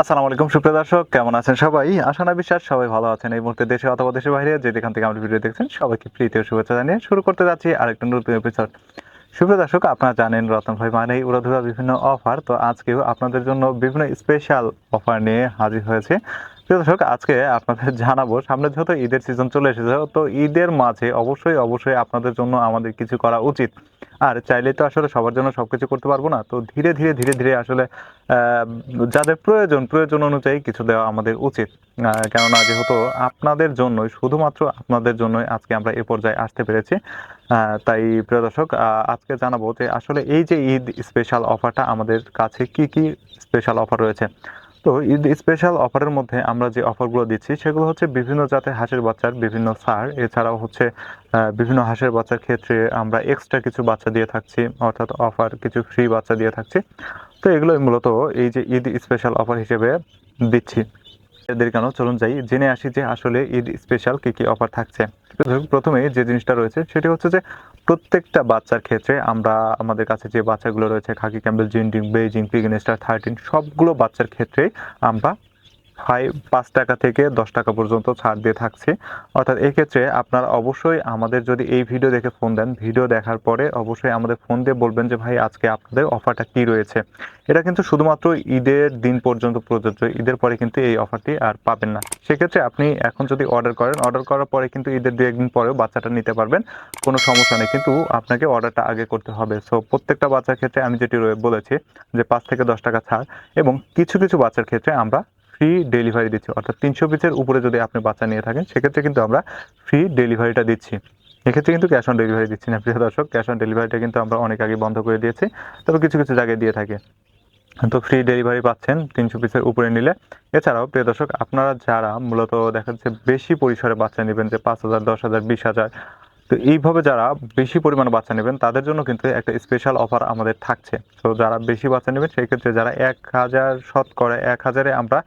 আসসালামু আলাইকুম, সুপ্রিয় দর্শক, কেমন আছেন সবাই? আশা না বিশ্বাস, সবাই ভালো আছেন এই মুহূর্তে দেশে অথবা দেশের বাইরে, যে যেখান থেকে আমরা ভিডিও দেখছেন, সবাইকে প্রীতি শুভেচ্ছা জানিয়ে শুরু করতে যাচ্ছি আরেকটা নতুন এপিসোড সুপ্রিয় দর্শক, আপনারা জানেন রতন ভাই মানেই উড়াধুরা বিভিন্ন অফার তো আজকেও আপনাদের জন্য বিভিন্ন স্পেশাল অফার নিয়ে হাজির হয়েছে। প্রিয় দর্শক, আজকে আপনাদের জানাব, সামনে যেহেতু ঈদের সিজন চলে এসেছে, তো ঈদের মাঝে অবশ্যই অবশ্যই আপনাদের জন্য আমাদের কিছু করা উচিত। আর চাইলে তো আসলে সবার জন্য সব কিছু করতে পারব না, তো ধীরে ধীরে ধীরে ধীরে আসলে যাদের প্রয়োজন প্রয়োজন অনুযায়ী কিছু দেওয়া আমাদের উচিত। কেননা যেহেতু আপনাদের জন্যই, শুধুমাত্র আপনাদের জন্যই আজকে আমরা এ পর্যায়ে আসতে পেরেছি। তাই প্রিয় দর্শক আজকে জানাব যে আসলে এই যে ঈদ স্পেশাল অফারটা আমাদের কাছে কি কি স্পেশাল অফার রয়েছে? তো ঈদ স্পেশাল অফারের মধ্যে আমরা যে অফারগুলো দিচ্ছি, সেগুলো হচ্ছে বিভিন্ন জাতের হাঁসের বাচ্চার বিভিন্ন সার এছাড়াও হচ্ছে বিভিন্ন হাঁসের বাচ্চার ক্ষেত্রে আমরা এক্সট্রা কিছু বাচ্চা দিয়ে থাকছি, অর্থাৎ অফার কিছু ফ্রি বাচ্চা দিয়ে থাকছি। তো এগুলোই মূলত এই যে ঈদ স্পেশাল অফার হিসেবে দিচ্ছি। এদের কেন? চলুন যাই, জেনে আসি যে আসলে ঈদ স্পেশাল কি কি অফার থাকছে। প্রথমে যে জিনিসটা রয়েছে, সেটি হচ্ছে যে প্রত্যেকটা বাচ্চার ক্ষেত্রে আমরা আমাদের কাছে যে বাচ্চাগুলো রয়েছে, খাকি ক্যাম্বেল জিন্ডিং বেজিং পিগনেস্টার, থার্টিন, সবগুলো বাচ্চার ক্ষেত্রেই আমরা ফাইভ পাঁচ টাকা থেকে দশ টাকা পর্যন্ত ছাড় দিয়ে থাকছি। অর্থাৎ এক্ষেত্রে আপনারা অবশ্যই আমাদের যদি এই ভিডিও দেখে ফোন দেন, ভিডিও দেখার পরে অবশ্যই আমাদের ফোন দিয়ে বলবেন যে, ভাই, আজকে আপনাদের অফারটা কি রয়েছে? এটা কিন্তু শুধুমাত্র ঈদের দিন পর্যন্ত প্রযোজ্য, ঈদের পরে কিন্তু এই অফারটি আর পাবেন না। সেক্ষেত্রে আপনি এখন যদি অর্ডার করেন, অর্ডার করার পরে কিন্তু ঈদের দু একদিন পরেও বাচ্চাটা নিতে পারবেন, কোনো সমস্যা নেই। কিন্তু আপনাকে অর্ডারটা আগে করতে হবে। সো, প্রত্যেকটা বাচ্চার ক্ষেত্রে আমি যেটি বলেছি যে, পাঁচ থেকে দশ টাকা ছাড় এবং কিছু কিছু বাচ্চার ক্ষেত্রে আমরা ফ্রি ডেলিভারি দিচ্ছি। অর্থাৎ তিনশো পিসের উপরে যদি আপনি বাচ্চা নিয়ে থাকেন, সেক্ষেত্রে কিন্তু আমরা ফ্রি ডেলিভারিটা দিচ্ছি। এক্ষেত্রে কিন্তু ক্যাশ অন ডেলিভারি দিচ্ছি না, প্রিয় দর্শক। ক্যাশ অন ডেলিভারিটা কিন্তু আমরা অনেক আগে বন্ধ করে দিয়েছি, তবে কিছু কিছু জায়গায় দিয়ে থাকি। তো ফ্রি ডেলিভারি পাচ্ছেন তিনশো পিসের উপরে নিলে। এছাড়াও, প্রিয় দর্শক, আপনারা যারা মূলত দেখা যাচ্ছে বেশি পরিসরে বাচ্চা নেবেন, যে পাঁচ হাজার, দশ হাজার, বিশ হাজার, তো এইভাবে যারা বেশি পরিমাণে বাচ্চা নেবেন, তাদের জন্য কিন্তু একটা স্পেশাল অফার আমাদের থাকছে। তো যারা বেশি বাচ্চা নেবেন সেই ক্ষেত্রে যারা এক হাজার শতকরা, এক হাজারে আমরা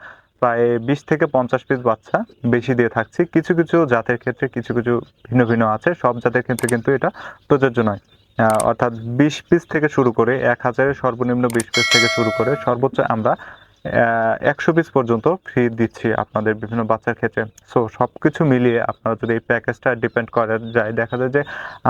প্রায় বিশ থেকে পঞ্চাশ পিস বাচ্চা বেশি দিয়ে থাকছি। কিছু কিছু জাতের ক্ষেত্রে কিছু কিছু ভিন্ন ভিন্ন আছে। সব জাতের ক্ষেত্রে কিন্তু এটা প্রযোজ্য নয়। অর্থাৎ বিশ পিস থেকে শুরু করে এক হাজারের সর্বনিম্ন বিশ পিস থেকে শুরু করে সর্বোচ্চ আমরা একশো পিস পর্যন্ত ফ্রি দিচ্ছি আপনাদের বিভিন্ন বাচ্চার ক্ষেত্রে। সো সব কিছু মিলিয়ে আপনারা যদি এই প্যাকেজটা ডিপেন্ড করা যায় দেখা যায় যে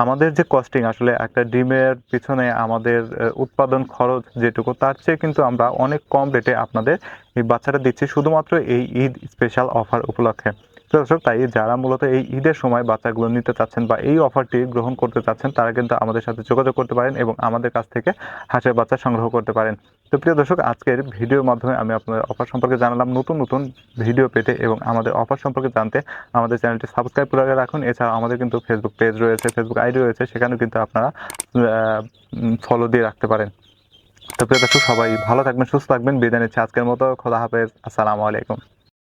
আমাদের যে কস্টিং আসলে একটা ডিমের পিছনে আমাদের উৎপাদন খরচ যেটুকু, তার চেয়ে কিন্তু আমরা অনেক কম রেটে আপনাদের এই বাচ্চাটা দিচ্ছি, শুধুমাত্র এই ঈদ স্পেশাল অফার উপলক্ষে। দর্শক, তাই যারা মূলত এই ঈদের সময় বাচ্চাগুলো নিতে চাচ্ছেন বা এই অফারটি গ্রহণ করতে চাচ্ছেন, তারা কিন্তু আমাদের সাথে যোগাযোগ করতে পারেন এবং আমাদের কাছ থেকে হাঁসের বাচ্চা সংগ্রহ করতে পারেন। তো প্রিয় দর্শক, আজকের ভিডিওর মাধ্যমে আমি আপনাদের অফার সম্পর্কে জানালাম। নতুন নতুন ভিডিও পেতে এবং আমাদের অফার সম্পর্কে জানতে আমাদের চ্যানেলটি সাবস্ক্রাইব করে রাখুন। এছাড়া আমাদের কিন্তু ফেসবুক পেজ রয়েছে ফেসবুক আইডি রয়েছে, সেখানেও কিন্তু আপনারা ফলো দিয়ে রাখতে পারেন। তো প্রিয় দর্শক, সবাই ভালো থাকবেন, সুস্থ থাকবেন। বিদায় নিচ্ছি আজকের মতো। খোদা হাফেজ। আসসালামু আলাইকুম।